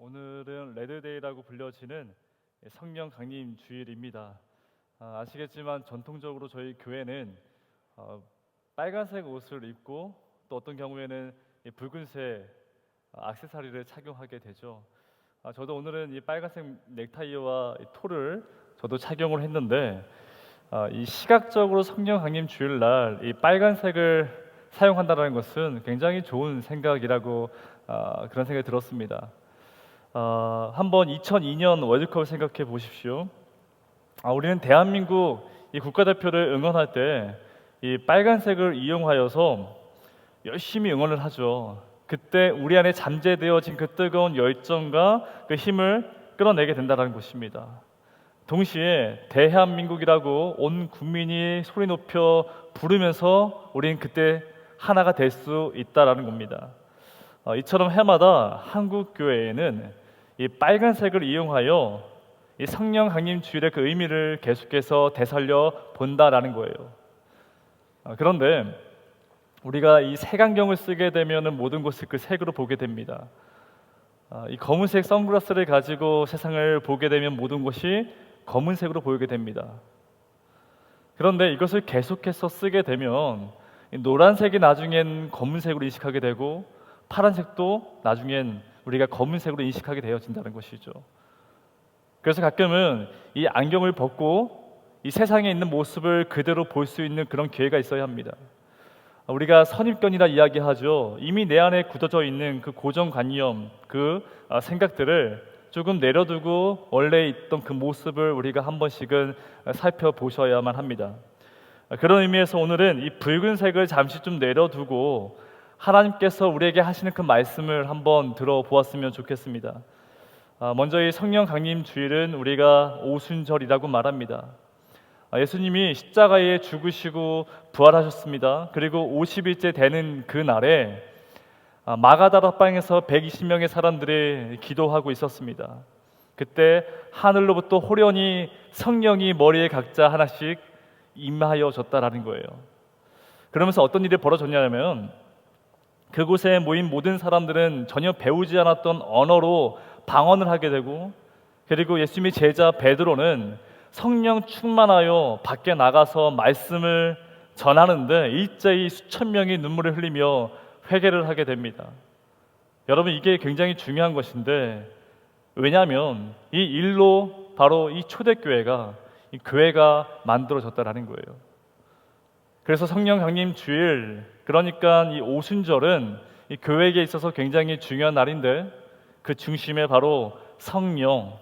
오늘은 레드데이라고 불려지는 성령 강림 주일입니다. 아, 아시겠지만 전통적으로 저희 교회는 어, 빨간색 옷을 입고 또 어떤 경우에는 이 붉은색 액세서리를 착용하게 되죠. 아, 저도 오늘은 이 빨간색 넥타이와 이 토를 저도 착용을 했는데 아, 이 시각적으로 성령 강림 주일날 이 빨간색을 사용한다는 것은 굉장히 좋은 생각이라고 아, 그런 생각이 들었습니다. 아, 한번 2002년 월드컵을 생각해 보십시오. 아, 우리는 대한민국 이 국가대표를 응원할 때 이 빨간색을 이용하여서 열심히 응원을 하죠. 그때 우리 안에 잠재되어진 그 뜨거운 열정과 그 힘을 끌어내게 된다는 것입니다. 동시에 대한민국이라고 온 국민이 소리 높여 부르면서 우리는 그때 하나가 될 수 있다라는 겁니다. 어, 이처럼 해마다 한국 교회에는 이 빨간색을 이용하여 이 성령 강림 주일의 그 의미를 계속해서 되살려 본다라는 거예요. 어, 그런데 우리가 이 색안경을 쓰게 되면은 모든 것을 그 색으로 보게 됩니다. 아, 이 검은색 선글라스를 가지고 세상을 보게 되면 모든 것이 검은색으로 보이게 됩니다. 그런데 이것을 계속해서 쓰게 되면 이 노란색이 나중엔 검은색으로 인식하게 되고 파란색도 나중엔 우리가 검은색으로 인식하게 되어진다는 것이죠. 그래서 가끔은 이 안경을 벗고 이 세상에 있는 모습을 그대로 볼 수 있는 그런 기회가 있어야 합니다. 우리가 선입견이라 이야기하죠. 이미 내 안에 굳어져 있는 그 고정관념, 그 아, 생각들을 조금 내려두고 원래 있던 그 모습을 우리가 한 번씩은 살펴보셔야만 합니다. 그런 의미에서 오늘은 이 붉은색을 잠시 좀 내려두고 하나님께서 우리에게 하시는 그 말씀을 한번 들어보았으면 좋겠습니다. 아, 먼저 이 성령 강림 주일은 우리가 오순절이라고 말합니다. 아, 예수님이 십자가에 죽으시고 부활하셨습니다. 그리고 50일째 되는 그 날에 아, 마가다락방에서 120명의 사람들이 기도하고 있었습니다. 그때 하늘로부터 호련히 성령이 머리에 각자 하나씩 임하여 졌다라는 거예요. 그러면서 어떤 일이 벌어졌냐면 그곳에 모인 모든 사람들은 전혀 배우지 않았던 언어로 방언을 하게 되고 그리고 예수님의 제자 베드로는 성령 충만하여 밖에 나가서 말씀을 전하는데 일제히 수천 명이 눈물을 흘리며 회개를 하게 됩니다. 여러분 이게 굉장히 중요한 것인데 왜냐하면 이 일로 바로 이 초대교회가 이 교회가 만들어졌다라는 거예요. 그래서 성령 강림 주일 그러니까 이 오순절은 이 교회에게 있어서 굉장히 중요한 날인데 그 중심에 바로 성령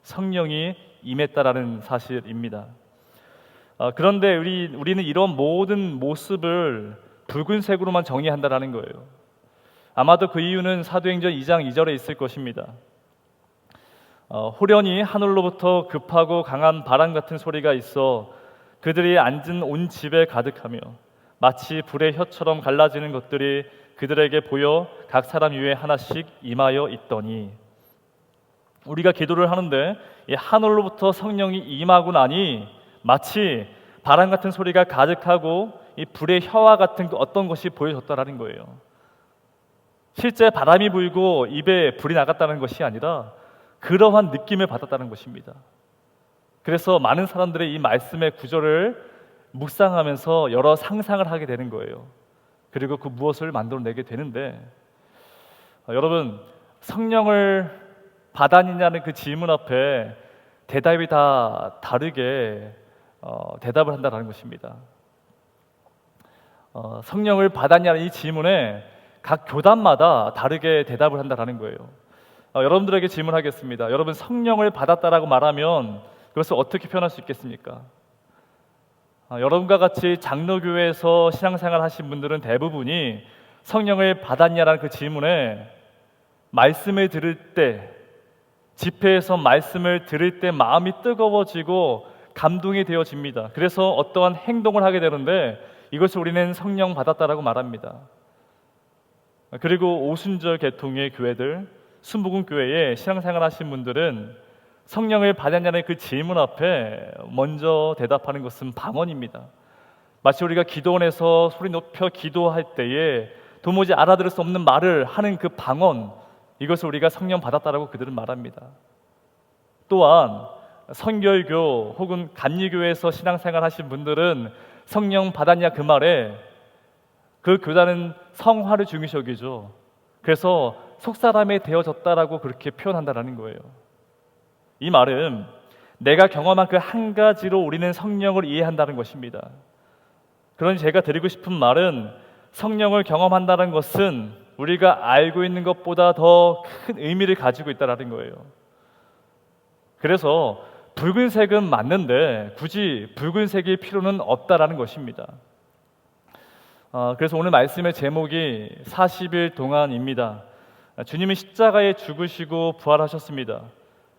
성령이 임했다라는 사실입니다. 아, 그런데 우리 우리는 이런 모든 모습을 붉은색으로만 정의한다라는 거예요. 아마도 그 이유는 사도행전 2장 2절에 있을 것입니다. 어, 호련히 하늘로부터 급하고 강한 바람 같은 소리가 있어 그들이 앉은 온 집에 가득하며 마치 불의 혀처럼 갈라지는 것들이 그들에게 보여 각 사람 위에 하나씩 임하여 있더니 우리가 기도를 하는데 이 하늘로부터 성령이 임하고 나니 마치 바람 같은 소리가 가득하고 이 불의 혀와 같은 그 어떤 것이 보여졌다라는 거예요. 실제 바람이 불고 입에 불이 나갔다는 것이 아니라 그러한 느낌을 받았다는 것입니다. 그래서 많은 사람들의 이 말씀의 구절을 묵상하면서 여러 상상을 하게 되는 거예요. 그리고 그 무엇을 만들어내게 되는데 어, 여러분 성령을 받아니냐는 그 질문 앞에 대답이 다 다르게 어, 대답을 한다는 것입니다. 어, 성령을 받았냐는 이 질문에 각 교단마다 다르게 대답을 한다는 거예요. 어, 여러분들에게 질문하겠습니다. 여러분 성령을 받았다라고 말하면 그것을 어떻게 표현할 수 있겠습니까? 어, 여러분과 같이 장로교회에서 신앙생활 하신 분들은 대부분이 성령을 받았냐라는 그 질문에 말씀을 들을 때 집회에서 말씀을 들을 때 마음이 뜨거워지고 감동이 되어집니다. 그래서 어떠한 행동을 하게 되는데 이것을 우리는 성령 받았다라고 말합니다. 그리고 오순절 계통의 교회들, 순복음 교회에 신앙생활 하신 분들은 성령을 받았냐는 그 질문 앞에 먼저 대답하는 것은 방언입니다. 마치 우리가 기도원에서 소리 높여 기도할 때에 도무지 알아들을 수 없는 말을 하는 그 방언, 이것을 우리가 성령 받았다라고 그들은 말합니다. 또한 선결교 혹은 감리교에서 신앙생활 하신 분들은 성령 받았냐 그 말에 그 교단은 성화를 중요시 여기죠. 그래서 속사람이 되어졌다라고 그렇게 표현한다라는 거예요. 이 말은 내가 경험한 그 한 가지로 우리는 성령을 이해한다는 것입니다. 그러니 제가 드리고 싶은 말은 성령을 경험한다는 것은 우리가 알고 있는 것보다 더 큰 의미를 가지고 있다라는 거예요. 그래서 붉은색은 맞는데 굳이 붉은색일 필요는 없다라는 것입니다. 어, 그래서 오늘 말씀의 제목이 40일 동안입니다. 주님이 십자가에 죽으시고 부활하셨습니다.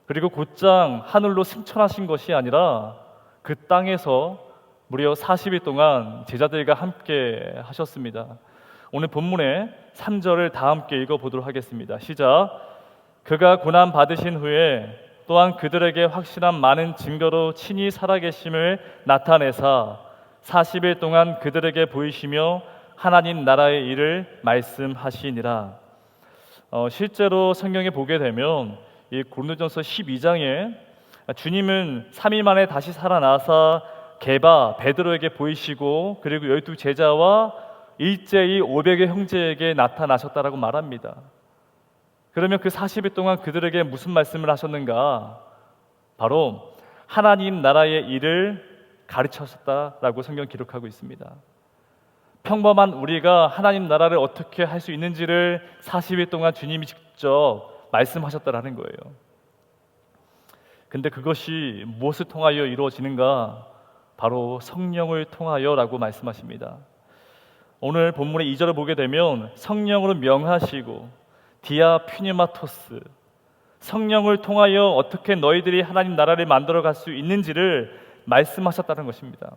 그리고 곧장 하늘로 승천하신 것이 아니라 그 땅에서 무려 40일 동안 제자들과 함께 하셨습니다. 오늘 본문의 3절을 다 함께 읽어 보도록 하겠습니다. 시작. 그가 고난 받으신 후에 또한 그들에게 확실한 많은 증거로 친히 살아계심을 나타내사 40일 동안 그들에게 보이시며 하나님 나라의 일을 말씀하시니라. 어, 실제로 성경에 보게 되면 이 고린도전서 12장에 주님은 3일 만에 다시 살아나사 게바 베드로에게 보이시고 그리고 열두 제자와 일제히 500의 형제에게 나타나셨다라고 말합니다. 그러면 그 40일 동안 그들에게 무슨 말씀을 하셨는가? 바로 하나님 나라의 일을 가르쳤었다라고 성경 기록하고 있습니다. 평범한 우리가 하나님 나라를 어떻게 할 수 있는지를 40일 동안 주님이 직접 말씀하셨다라는 거예요. 근데 그것이 무엇을 통하여 이루어지는가? 바로 성령을 통하여라고 말씀하십니다. 오늘 본문의 2절을 보게 되면 성령으로 명하시고 디아 퓨니마토스 성령을 통하여 어떻게 너희들이 하나님 나라를 만들어 갈 수 있는지를 말씀하셨다는 것입니다.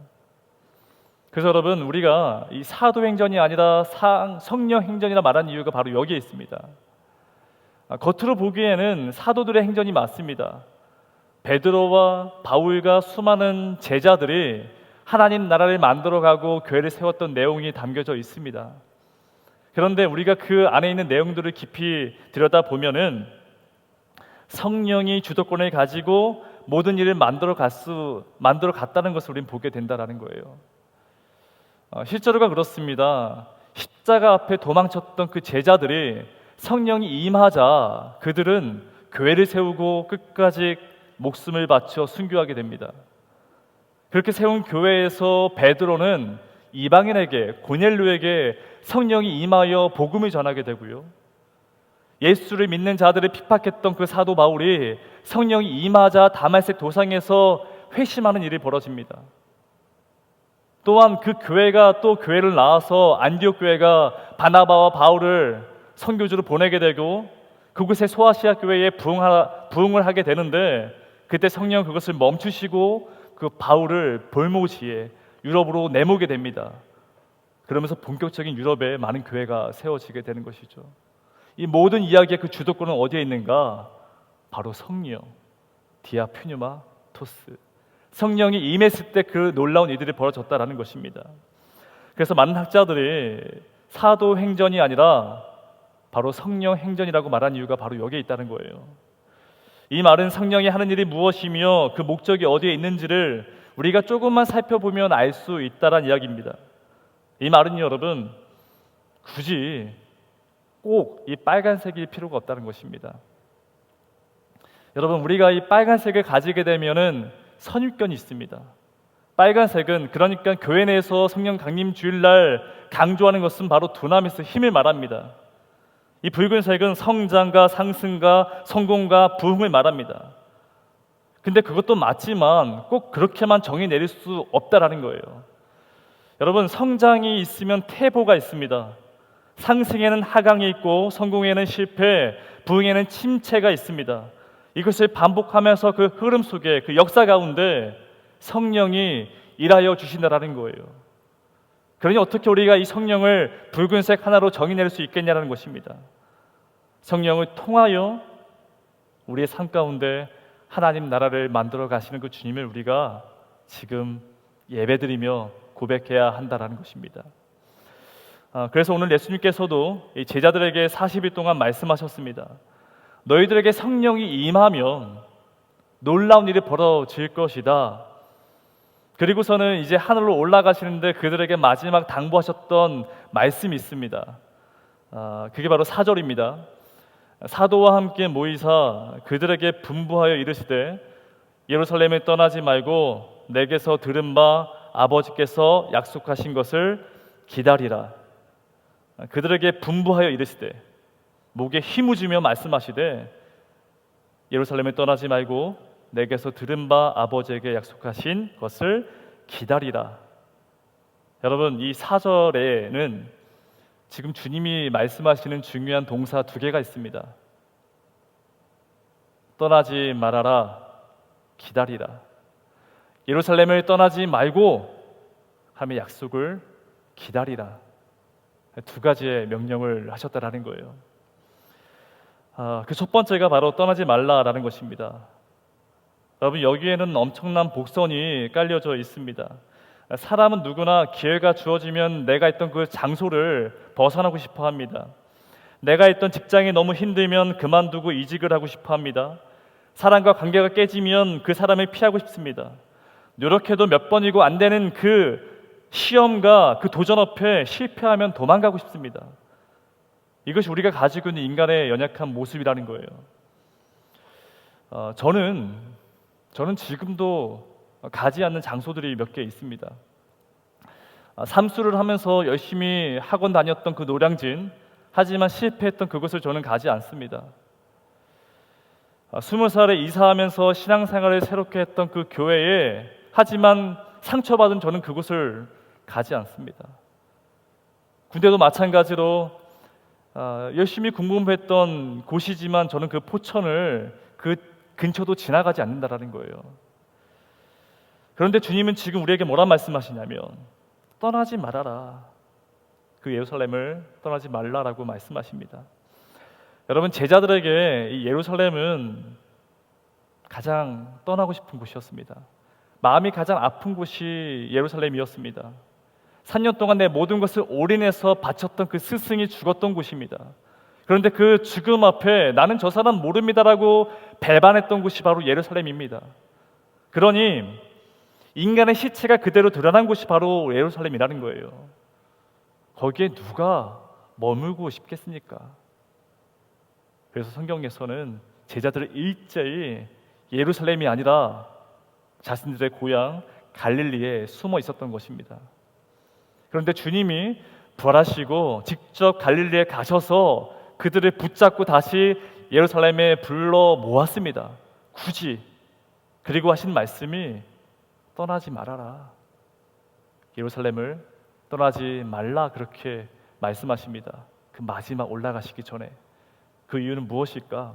그래서 여러분 우리가 이 사도행전이 아니라 상, 성령 행전이라 말한 이유가 바로 여기에 있습니다. 아, 겉으로 보기에는 사도들의 행전이 맞습니다. 베드로와 바울과 수많은 제자들이 하나님 나라를 만들어가고 교회를 세웠던 내용이 담겨져 있습니다. 그런데 우리가 그 안에 있는 내용들을 깊이 들여다 보면은 성령이 주도권을 가지고 모든 일을 만들어 갔수 만들어 갔다는 것을 우리는 보게 된다라는 거예요. 어, 실제로가 그렇습니다. 십자가 앞에 도망쳤던 그 제자들이 성령이 임하자 그들은 교회를 세우고 끝까지 목숨을 바쳐 순교하게 됩니다. 그렇게 세운 교회에서 베드로는 이방인에게 고넬료에게 성령이 임하여 복음을 전하게 되고요. 예수를 믿는 자들을 핍박했던 그 사도 바울이 성령이 임하자 다말색 도상에서 회심하는 일이 벌어집니다. 또한 그 교회가 또 교회를 나와서 안디옥 교회가 바나바와 바울을 선교주로 보내게 되고 그곳에 소아시아 교회에 부흥을 하게 되는데 그때 성령 그것을 멈추시고 그 바울을 볼모시에 유럽으로 내모게 됩니다. 그러면서 본격적인 유럽에 많은 교회가 세워지게 되는 것이죠. 이 모든 이야기의 그 주도권은 어디에 있는가? 바로 성령, 디아퓨뉴마 토스. 성령이 임했을 때 그 놀라운 일들이 벌어졌다라는 것입니다. 그래서 많은 학자들이 사도 행전이 아니라 바로 성령 행전이라고 말한 이유가 바로 여기에 있다는 거예요. 이 말은 성령이 하는 일이 무엇이며 그 목적이 어디에 있는지를 우리가 조금만 살펴보면 알 수 있다란 이야기입니다. 이 말은 여러분 굳이 꼭 이 빨간색일 필요가 없다는 것입니다. 여러분 우리가 이 빨간색을 가지게 되면은 선입견이 있습니다. 빨간색은 그러니까 교회 내에서 성령 강림 주일날 강조하는 것은 바로 두나미스 힘을 말합니다. 이 붉은 색은 성장과 상승과 성공과 부흥을 말합니다. 근데 그것도 맞지만 꼭 그렇게만 정의 내릴 수 없다라는 거예요. 여러분 성장이 있으면 태보가 있습니다. 상승에는 하강이 있고 성공에는 실패, 부흥에는 침체가 있습니다. 이것을 반복하면서 그 흐름 속에 그 역사 가운데 성령이 일하여 주신다라는 거예요. 그러니 어떻게 우리가 이 성령을 붉은색 하나로 정의낼 수 있겠냐라는 것입니다. 성령을 통하여 우리의 삶 가운데 하나님 나라를 만들어 가시는 그 주님을 우리가 지금 예배드리며 고백해야 한다라는 것입니다. 아, 그래서 오늘 예수님께서도 제자들에게 40일 동안 말씀하셨습니다. 너희들에게 성령이 임하면 놀라운 일이 벌어질 것이다. 그리고서는 이제 하늘로 올라가시는데 그들에게 마지막 당부하셨던 말씀이 있습니다. 아, 그게 바로 사절입니다. 사도와 함께 모이사 그들에게 분부하여 이르시되 예루살렘에 떠나지 말고 내게서 들은 바 아버지께서 약속하신 것을 기다리라. 그들에게 분부하여 이르시되 목에 힘을 주며 말씀하시되 예루살렘에 떠나지 말고 내게서 들은 바 아버지에게 약속하신 것을 기다리라. 여러분 이 사절에는 지금 주님이 말씀하시는 중요한 동사 두 개가 있습니다. 떠나지 말아라, 기다리라. 예루살렘을 떠나지 말고 하며 약속을 기다리라. 두 가지의 명령을 하셨다라는 거예요. 아, 그 첫 번째가 바로 떠나지 말라라는 것입니다. 여러분 여기에는 엄청난 복선이 깔려져 있습니다. 사람은 누구나 기회가 주어지면 내가 있던 그 장소를 벗어나고 싶어 합니다. 내가 있던 직장이 너무 힘들면 그만두고 이직을 하고 싶어 합니다. 사람과 관계가 깨지면 그 사람을 피하고 싶습니다. 노력해도 몇 번이고 안 되는 그 시험과 그 도전 앞에 실패하면 도망가고 싶습니다. 이것이 우리가 가지고 있는 인간의 연약한 모습이라는 거예요. 어, 저는 저는 지금도 가지 않는 장소들이 몇 개 있습니다. 아, 삼수를 하면서 열심히 학원 다녔던 그 노량진, 하지만 실패했던 그곳을 저는 가지 않습니다. 아, 스무 살에 이사하면서 신앙생활을 새롭게 했던 그 교회에 하지만 상처받은 저는 그곳을 가지 않습니다. 군대도 마찬가지로 아, 열심히 궁금했던 곳이지만 저는 그 포천을 그 근처도 지나가지 않는다라는 거예요. 그런데 주님은 지금 우리에게 뭐란 말씀하시냐면 떠나지 말아라. 그 예루살렘을 떠나지 말라라고 말씀하십니다. 여러분 제자들에게 이 예루살렘은 가장 떠나고 싶은 곳이었습니다. 마음이 가장 아픈 곳이 예루살렘이었습니다. 3년 동안 내 모든 것을 올인해서 바쳤던 그 스승이 죽었던 곳입니다. 그런데 그 죽음 앞에 나는 저 사람 모릅니다라고 배반했던 곳이 바로 예루살렘입니다. 그러니 인간의 시체가 그대로 드러난 곳이 바로 예루살렘이라는 거예요. 거기에 누가 머물고 싶겠습니까? 그래서 성경에서는 제자들을 일제히 예루살렘이 아니라 자신들의 고향 갈릴리에 숨어 있었던 것입니다. 그런데 주님이 부활하시고 직접 갈릴리에 가셔서 그들을 붙잡고 다시 예루살렘에 불러 모았습니다. 굳이 그리고 하신 말씀이 떠나지 말아라. 예루살렘을 떠나지 말라 그렇게 말씀하십니다. 그 마지막 올라가시기 전에 그 이유는 무엇일까?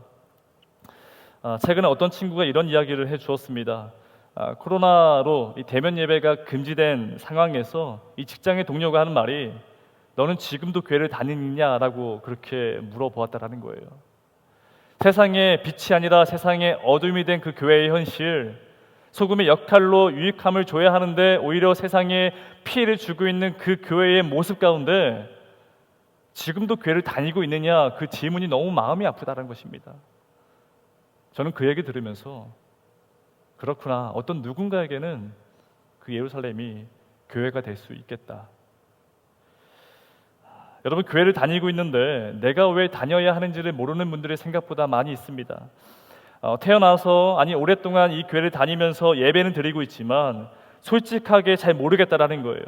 아, 최근에 어떤 친구가 이런 이야기를 해 주었습니다. 아, 코로나로 이 대면 예배가 금지된 상황에서 이 직장의 동료가 하는 말이 너는 지금도 교회를 다니느냐라고 그렇게 물어보았다라는 거예요. 세상의 빛이 아니라 세상의 어둠이 된 그 교회의 현실, 소금의 역할로 유익함을 줘야 하는데 오히려 세상에 피해를 주고 있는 그 교회의 모습 가운데 지금도 교회를 다니고 있느냐 그 질문이 너무 마음이 아프다는 것입니다. 저는 그 얘기 들으면서 그렇구나 어떤 누군가에게는 그 예루살렘이 교회가 될 수 있겠다. 여러분 교회를 다니고 있는데 내가 왜 다녀야 하는지를 모르는 분들이 생각보다 많이 있습니다. 어, 태어나서 아니 오랫동안 이 교회를 다니면서 예배는 드리고 있지만 솔직하게 잘 모르겠다라는 거예요.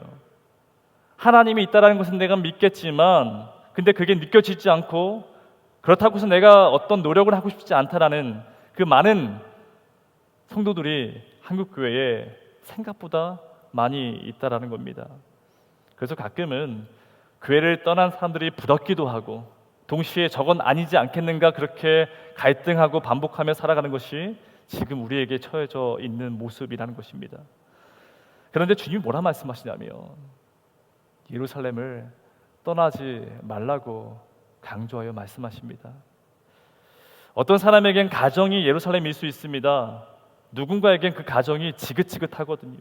하나님이 있다라는 것은 내가 믿겠지만 근데 그게 느껴지지 않고 그렇다고 해서 내가 어떤 노력을 하고 싶지 않다라는 그 많은 성도들이 한국 교회에 생각보다 많이 있다라는 겁니다. 그래서 가끔은 교회를 떠난 사람들이 부럽기도 하고 동시에 저건 아니지 않겠는가 그렇게 갈등하고 반복하며 살아가는 것이 지금 우리에게 처해져 있는 모습이라는 것입니다. 그런데 주님이 뭐라 말씀하시냐면 예루살렘을 떠나지 말라고 강조하여 말씀하십니다. 어떤 사람에겐 가정이 예루살렘일 수 있습니다. 누군가에겐 그 가정이 지긋지긋하거든요.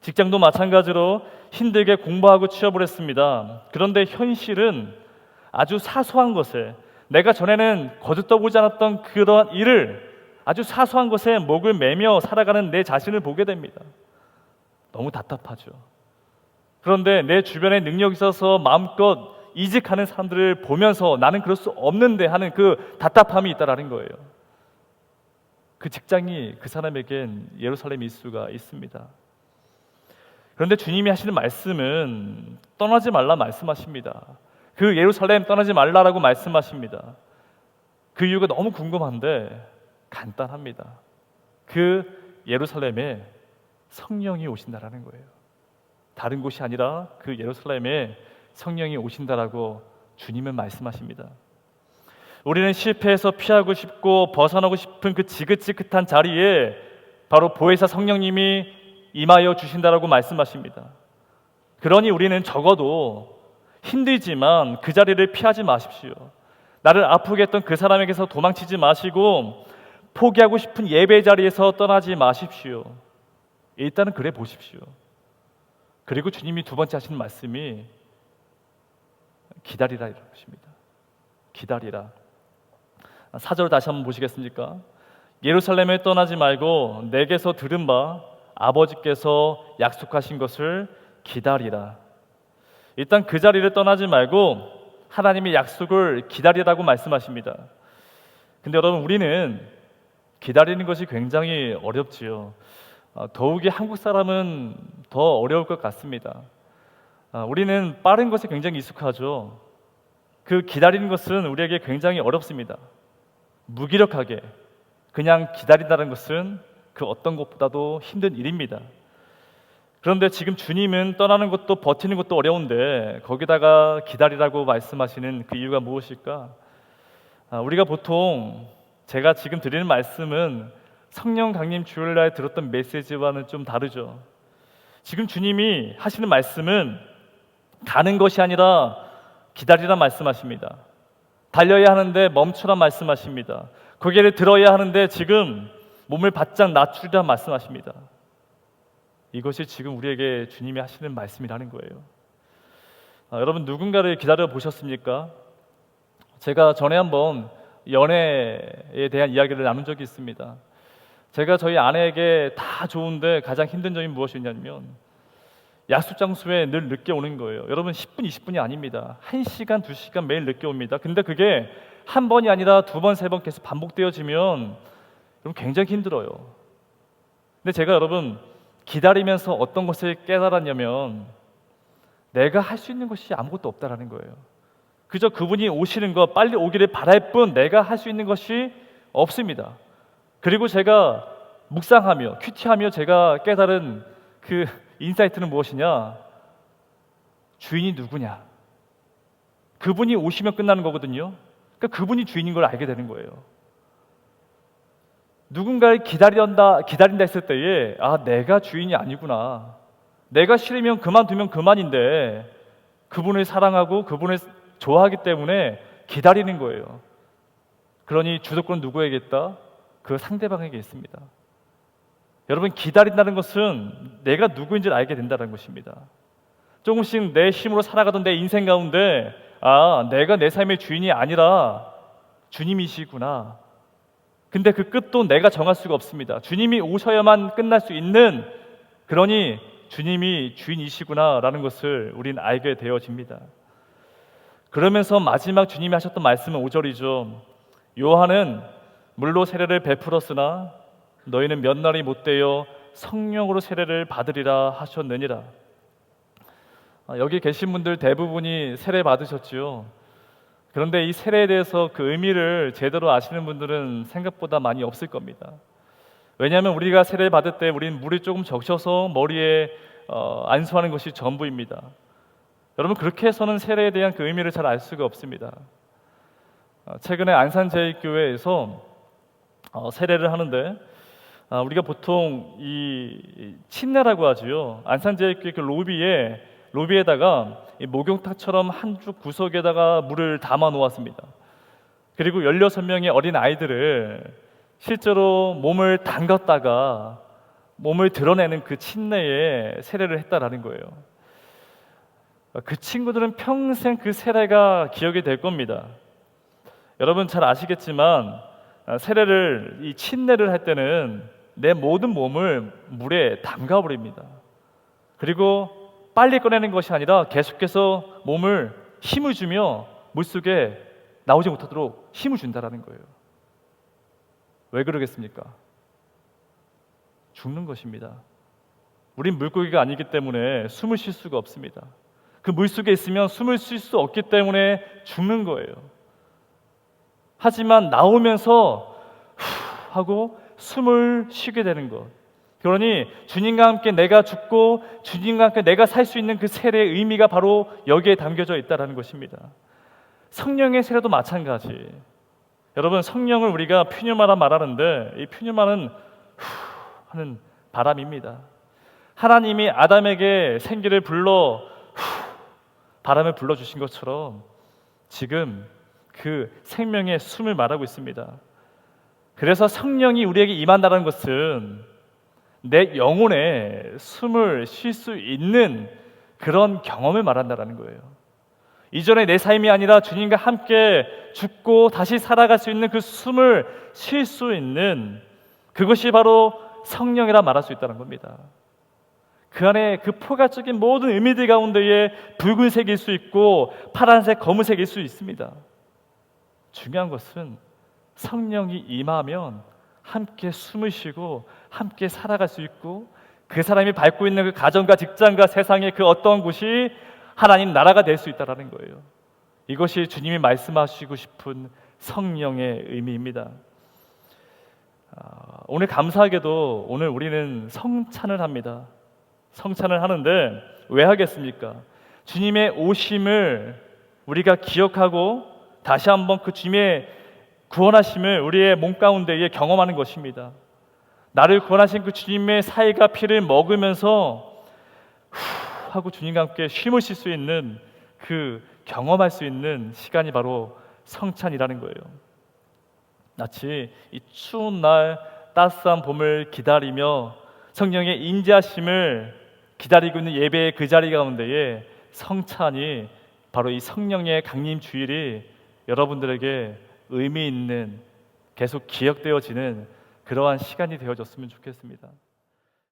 직장도 마찬가지로 힘들게 공부하고 취업을 했습니다. 그런데 현실은 아주 사소한 것에 내가 전에는 거듭 떠 보지 않았던 그러한 일을 아주 사소한 것에 목을 매며 살아가는 내 자신을 보게 됩니다. 너무 답답하죠. 그런데 내 주변에 능력이 있어서 마음껏 이직하는 사람들을 보면서 나는 그럴 수 없는데 하는 그 답답함이 있다라는 거예요. 그 직장이 그 사람에겐 예루살렘일 수가 있습니다. 그런데 주님이 하시는 말씀은 떠나지 말라 말씀하십니다. 그 예루살렘 떠나지 말라라고 말씀하십니다. 그 이유가 너무 궁금한데 간단합니다. 그 예루살렘에 성령이 오신다라는 거예요. 다른 곳이 아니라 그 예루살렘에 성령이 오신다라고 주님은 말씀하십니다. 우리는 실패해서 피하고 싶고 벗어나고 싶은 그 지긋지긋한 자리에 바로 보혜사 성령님이 임하여 주신다라고 말씀하십니다. 그러니 우리는 적어도 힘들지만 그 자리를 피하지 마십시오. 나를 아프게 했던 그 사람에게서 도망치지 마시고 포기하고 싶은 예배 자리에서 떠나지 마십시오. 일단은 그래 보십시오. 그리고 주님이 두 번째 하시는 말씀이 기다리라 이러십니다. 기다리라. 사절 다시 한번 보시겠습니까? 예루살렘에 떠나지 말고 내게서 들은 바 아버지께서 약속하신 것을 기다리라. 일단 그 자리를 떠나지 말고 하나님의 약속을 기다리라고 말씀하십니다. 근데 여러분 우리는 기다리는 것이 굉장히 어렵지요. 아, 더욱이 한국 사람은 더 어려울 것 같습니다. 아, 우리는 빠른 것에 굉장히 익숙하죠. 그 기다리는 것은 우리에게 굉장히 어렵습니다. 무기력하게 그냥 기다린다는 것은 그 어떤 것보다도 힘든 일입니다. 그런데 지금 주님은 떠나는 것도 버티는 것도 어려운데 거기다가 기다리라고 말씀하시는 그 이유가 무엇일까? 아, 우리가 보통 제가 지금 드리는 말씀은 성령 강림 주일날 들었던 메시지와는 좀 다르죠. 지금 주님이 하시는 말씀은 가는 것이 아니라 기다리라 말씀하십니다. 달려야 하는데 멈추라 말씀하십니다. 고개를 들어야 하는데 지금 몸을 바짝 낮추리라 말씀하십니다. 이것이 지금 우리에게 주님이 하시는 말씀이라는 거예요. 아, 여러분 누군가를 기다려 보셨습니까? 제가 전에 한번 연애에 대한 이야기를 나눈 적이 있습니다. 제가 저희 아내에게 다 좋은데 가장 힘든 점이 무엇이냐면 약속 장소에 늘 늦게 오는 거예요. 여러분 10분, 20분이 아닙니다. 1시간, 2시간 매일 늦게 옵니다. 근데 그게 한 번이 아니라 두 번, 세 번 계속 반복되어지면 여러분 굉장히 힘들어요. 근데 제가 여러분 기다리면서 어떤 것을 깨달았냐면 내가 할 수 있는 것이 아무것도 없다라는 거예요. 그저 그분이 오시는 것 빨리 오기를 바랄 뿐 내가 할 수 있는 것이 없습니다. 그리고 제가 묵상하며 큐티하며 제가 깨달은 그 인사이트는 무엇이냐? 주인이 누구냐? 그분이 오시면 끝나는 거거든요. 그러니까 그분이 주인인 걸 알게 되는 거예요. 누군가를 기다린다 기다린다 했을 때에 아 내가 주인이 아니구나. 내가 싫으면 그만두면 그만인데 그분을 사랑하고 그분을 좋아하기 때문에 기다리는 거예요. 그러니 주도권 누구에게 있다? 그 상대방에게 있습니다. 여러분 기다린다는 것은 내가 누구인지를 알게 된다는 것입니다. 조금씩 내 힘으로 살아가던 내 인생 가운데 아 내가 내 삶의 주인이 아니라 주님이시구나. 근데 그 끝도 내가 정할 수가 없습니다. 주님이 오셔야만 끝날 수 있는 그러니 주님이 주인이시구나라는 것을 우린 알게 되어집니다. 그러면서 마지막 주님이 하셨던 말씀은 5절이죠. 요한은 물로 세례를 베풀었으나 너희는 몇 날이 못 되어 성령으로 세례를 받으리라 하셨느니라. 아, 여기 계신 분들 대부분이 세례 받으셨지요. 그런데 이 세례에 대해서 그 의미를 제대로 아시는 분들은 생각보다 많이 없을 겁니다. 왜냐하면 우리가 세례 받을 때 우리는 물이 조금 적셔서 머리에 어, 안수하는 것이 전부입니다. 여러분 그렇게 해서는 세례에 대한 그 의미를 잘 알 수가 없습니다. 어, 최근에 안산제일교회에서 어, 세례를 하는데 아, 우리가 보통 이 침례라고 하지요. 안산제일교회 그 로비에 로비에다가 목욕탕처럼 한쭉 구석에다가 물을 담아 놓았습니다. 그리고 16명의 어린 아이들을 실제로 몸을 담갔다가 몸을 드러내는 그 침례에 세례를 했다라는 거예요. 그 친구들은 평생 그 세례가 기억이 될 겁니다. 여러분 잘 아시겠지만 아, 세례를 이 침례를 할 때는 내 모든 몸을 물에 담가 버립니다. 그리고 빨리 꺼내는 것이 아니라 계속해서 몸을 힘을 주며 물속에 나오지 못하도록 힘을 준다라는 거예요. 왜 그러겠습니까? 죽는 것입니다. 우린 물고기가 아니기 때문에 숨을 쉴 수가 없습니다. 그 물속에 있으면 숨을 쉴 수 없기 때문에 죽는 거예요. 하지만 나오면서 후 하고 숨을 쉬게 되는 것. 그러니 주님과 함께 내가 죽고 주님과 함께 내가 살 수 있는 그 세례의 의미가 바로 여기에 담겨져 있다라는 것입니다. 성령의 세례도 마찬가지. 여러분 성령을 우리가 퓨뉴마라 말하는데 이 퓨뉴마는 후 하는 바람입니다. 하나님이 아담에게 생기를 불러 후 바람을 불러 주신 것처럼 지금 그 생명의 숨을 말하고 있습니다. 그래서 성령이 우리에게 임한다는 것은 내 영혼에 숨을 쉴 수 있는 그런 경험을 말한다는 거예요. 이전에 내 삶이 아니라 주님과 함께 죽고 다시 살아갈 수 있는 그 숨을 쉴 수 있는 그것이 바로 성령이라 말할 수 있다는 겁니다. 그 안에 그 포괄적인 모든 의미들 가운데에 붉은색일 수 있고 파란색, 검은색일 수 있습니다. 중요한 것은 성령이 임하면 함께 숨을 쉬고 함께 살아갈 수 있고 그 사람이 밟고 있는 그 가정과 직장과 세상의 그 어떤 곳이 하나님 나라가 될 수 있다라는 거예요. 이것이 주님이 말씀하시고 싶은 성령의 의미입니다. 아, 오늘 감사하게도 오늘 우리는 성찬을 합니다. 성찬을 하는데 왜 하겠습니까? 주님의 오심을 우리가 기억하고 다시 한번 그 주님의 구원하심을 우리의 몸 가운데에 경험하는 것입니다. 나를 구원하신 그 주님의 사이가 피를 먹으면서 후 하고 주님과 함께 쉼을 쉴 수 있는 그 경험할 수 있는 시간이 바로 성찬이라는 거예요. 마치 이 추운 날 따스한 봄을 기다리며 성령의 인자심을 기다리고 있는 예배의 그 자리 가운데에 성찬이 바로 이 성령의 강림 주일이 여러분들에게 의미 있는 계속 기억되어지는 그러한 시간이 되어졌으면 좋겠습니다.